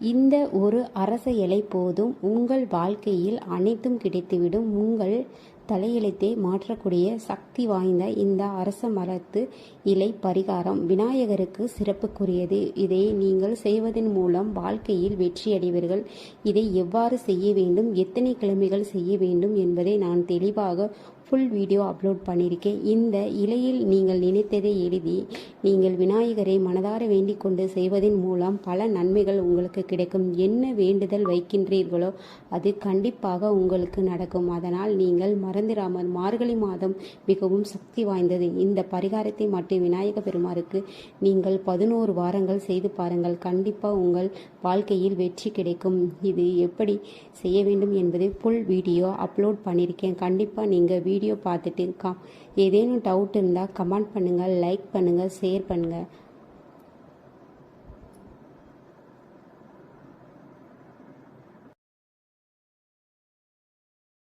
இந்த ஒரு அரச இலை போதும். உங்கள் வாழ்க்கையில் அனைத்தும் கிடைத்துவிடும். உங்கள் தலையெழுத்தை மாற்றக்கூடிய சக்தி வாய்ந்த இந்த அரச மரத்து இலை பரிகாரம் விநாயகருக்கு சிறப்புக்குரியது. இதை நீங்கள் செய்வதன் மூலம் வாழ்க்கையில் வெற்றியடைவீர்கள் இதை எவ்வாறு செய்ய வேண்டும்? எத்தனை கிழமைகள் செய்ய வேண்டும் என்பதை நான் தெளிவாக ஃபுல் வீடியோ அப்லோட் பண்ணியிருக்கேன். இந்த இலையில் நீங்கள் நினைத்ததை எழுதி நீங்கள் விநாயகரை மனதார வேண்டிக் கொண்டு செய்வதன் மூலம் பல நன்மைகள் உங்களுக்கு கிடைக்கும். என்ன வேண்டுதல் வைக்கின்றீர்களோ அது கண்டிப்பாக உங்களுக்கு நடக்கும். அதனால் நீங்கள் மறந்திராமல் மார்கழி மாதம் மிகவும் சக்தி வாய்ந்தது. இந்த பரிகாரத்தை மட்டும் விநாயக பெருமாருக்கு நீங்கள் பதினோரு வாரங்கள் செய்து பாருங்கள். கண்டிப்பாக உங்கள் வாழ்க்கையில் வெற்றி கிடைக்கும். இது எப்படி செய்ய வேண்டும் என்பது ஃபுல் வீடியோ அப்லோட் பண்ணியிருக்கேன். கண்டிப்பாக நீங்கள் வீடியோ பார்த்துட்டு கா ஏதேனும் டவுட் இருந்தால் கமெண்ட் பண்ணுங்கள் லைக் பண்ணுங்கள் ஷேர் பண்ணுங்கள்